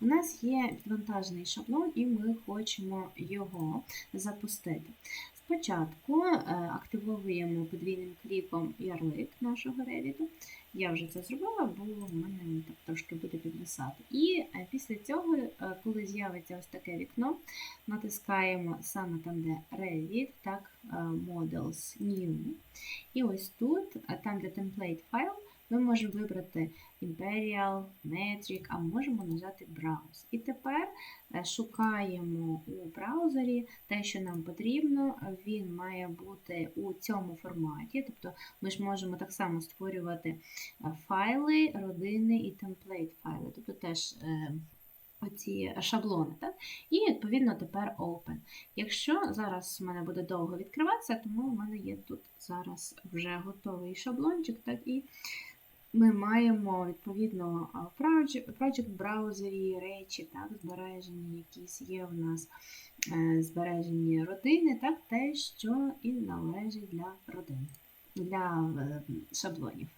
У нас є вантажний шаблон, і ми хочемо його запустити. Спочатку активуємо активовуємо подвійним кліком ярлик нашого Revit. Я вже це зробила, бо в мене так трошки буде підвисати. І е, після цього, е, коли з'явиться ось таке вікно, натискаємо саме там, де Revit, так, е, Models New. І ось тут, там, де template файл, ми можемо вибрати Imperial, Metric, а можемо нажати Browse. І тепер шукаємо у браузері те, що нам потрібно. Він має бути у цьому форматі. Тобто ми ж можемо так само створювати файли, родини темплейт файли, тобто теж е, оці шаблони. Так? І відповідно тепер Open. Якщо зараз в мене буде довго відкриватися, тому в мене є тут зараз вже готовий шаблончик, так і ми маємо відповідно в Project браузері речі, так, збережені, якісь є в нас е, збережені родини, так, те, що і належить для родин, для е, шаблонів.